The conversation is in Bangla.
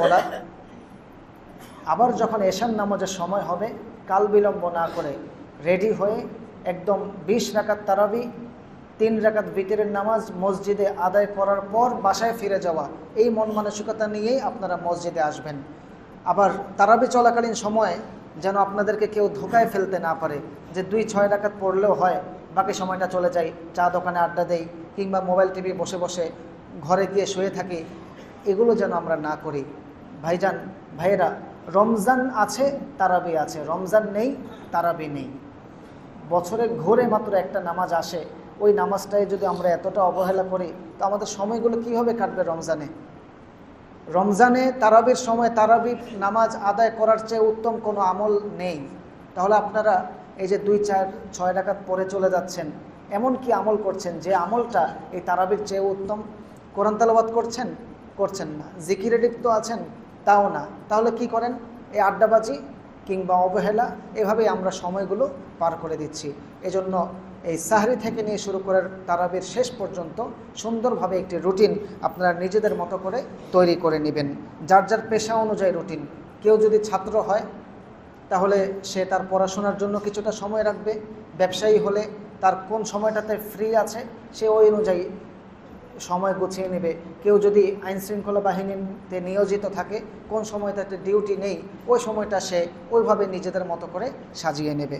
বলার। আবার যখন এশান নামাজের সময় হবে, কাল বিলম্ব না করে রেডি হয়ে একদম বিশ রাকাত তারাবি, তিন রাকাত বিতরের নামাজ মসজিদে আদায় করার পর বাসায় ফিরে যাওয়া, এই মন মানসিকতা নিয়েই আপনারা মসজিদে আসবেন। আবার তারাবি চলাকালীন সময়ে যেন আপনাদেরকে কেউ ধোকায় ফেলতে না পারে যে দুই, ছয় রাকাত পড়লেও হয়, বাকি সময়টা চলে যাই চা দোকানে আড্ডা দেই কিংবা মোবাইল টিভি বসে বসে ঘরে গিয়ে শুয়ে থাকি এগুলো যেন আমরা না করি। ভাইজান, ভাইয়েরা, রমজান আছে, তারাবি আছে। রমজান নেই, তারাবি নেই। বছরে ঘোরে মাত্র একটা নামাজ আসে। ওই নামাজটাই যদি আমরা এতটা অবহেলা করি, তো আমাদের সময়গুলো কীভাবে কাটবে রমজানে? রমজানে তারাবির সময় তারাবি নামাজ আদায় করার চেয়ে উত্তম কোনো আমল নেই। তাহলে আপনারা এই যে দুই, চার, ছয় রাকাত পরে চলে যাচ্ছেন, এমন কি আমল করছেন যে আমলটা এই তারাবির চেয়ে উত্তম? কোরআন তালাবাদ করছেন? করছেন না। জিকিরে লিপ্ত আছেন? তাও না। তাহলে কি করেন? এই আড্ডাবাজি কিংবা অবহেলা, এভাবেই আমরা সময়গুলো পার করে দিচ্ছি। এজন্য এই সাহরি থেকে নিয়ে শুরু করে তারাবির শেষ পর্যন্ত সুন্দরভাবে একটি রুটিন আপনারা নিজেদের মতো করে তৈরি করে নেবেন। যার যার পেশা অনুযায়ী রুটিন। কেউ যদি ছাত্র হয়, তাহলে সে তার পড়াশোনার জন্য কিছুটা সময় রাখবে। ব্যবসায়ী হলে তার কোন সময়টাতে ফ্রি আছে, সে ওই অনুযায়ী সময় গুছিয়ে নেবে। কেউ যদি আইন শৃঙ্খলা বাহিনীতে নিয়োজিত থাকে, কোন সময় তার ডিউটি নেই, ওই সময়টা সে ওইভাবে নিজেদের মতো করে সাজিয়ে নেবে।